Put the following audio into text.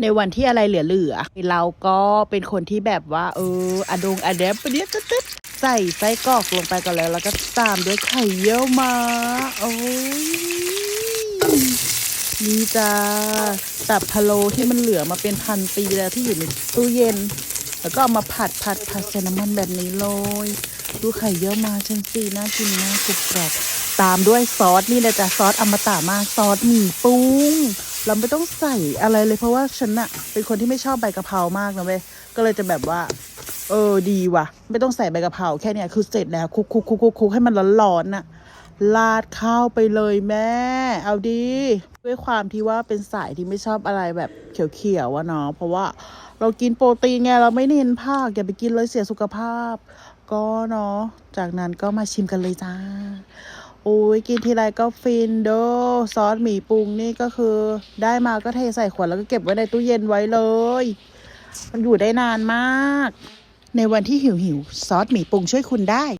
ในวันที่อะไรเหลือๆเราก็เป็นคนที่แบบว่า เอออะดงอะแดปไปเนี้ยตึ๊ดใส่ไส้กรอกลงไปก่อนแล้วแล้วก็ตามด้วยไข่เยี่ยวมาโอ้ยนี่จ้าตับพะโลที่มันเหลือมาเป็นพันปีแล้วที่อยู่ในตู้เย็น แล้วก็เอามาผัดผัดผัดใส่น้ำมันแบบนี้เลยดูไข่เยี่ยวมาฉันสิน่ากินมากกรุบกรอบตามด้วยซอสนี่เลยจ้ะซอสอมตะมากซอสหมี่ปรุง เราไม่ต้องใส่อะไรเลยเพราะว่าฉันอะเป็นคนที่ไม่ชอบใบกะเพรามากนะเว้ยก็เลยจะแบบว่า เออดีว่ะ ไม่ต้องใส่ใบกะเพราแค่เนี้ยคือเสร็จแล้วคุกคุกคุกคุกคุกให้มันร้อนๆน่ะลาดข้าวไปเลยแม่ เอาดี ด้วยความที่ว่าเป็นสายที่ไม่ชอบอะไรแบบเขียวๆวะเนาะเพราะว่าเรากินโปรตีนไงเราไม่เน้นภาคอย่าไปกินเลยเสียสุขภาพ ก็เนาะจากนั้นก็มาชิมกันเลยจ้า อุ้ยกินทีไรก็ฟินโดซอสหมี่ปรุงนี่ก็คือ ได้มาก็เทใส่ขวดแล้วก็เก็บไว้ในตู้เย็นไว้เลย มันอยู่ได้นานมาก ในวันที่หิวหิวซอสหมี่ปรุงช่วยคุณได้